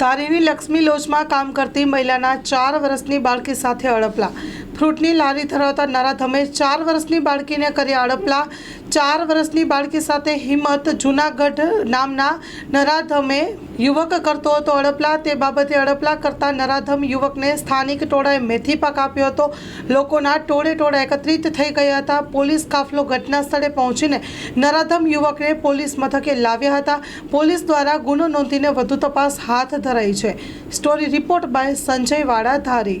ધારીની લક્ષ્મી લોજમાં કામ કરતી મહિલાના ચાર વર્ષની બાળકી સાથે અડપલા. ફ્રૂટની લારી ધરાવતા નરાધમે ચાર વર્ષની બાળકીને કર્યા અડપલા ચાર વર્ષની બાળકી સાથે હિંમત જુનાગઢ નામના નરાધમે યુવક કરતો હતો અડપલા. તે બાબતે અડપલા કરતા નરાધમ યુવકને સ્થાનિક ટોળાએ મેથી પાક આપ્યો હતો. લોકોના ટોળે ટોળા એકત્રિત થઈ ગયા હતા. પોલીસ કાફલો ઘટના સ્થળે પહોંચીને નરાધમ યુવકને પોલીસ મથકે લાવ્યા હતા. પોલીસ દ્વારા ગુનો નોંધીને વધુ તપાસ હાથ ધરાઈ છે. સ્ટોરી રિપોર્ટ બાય સંજય વાડા ધારી.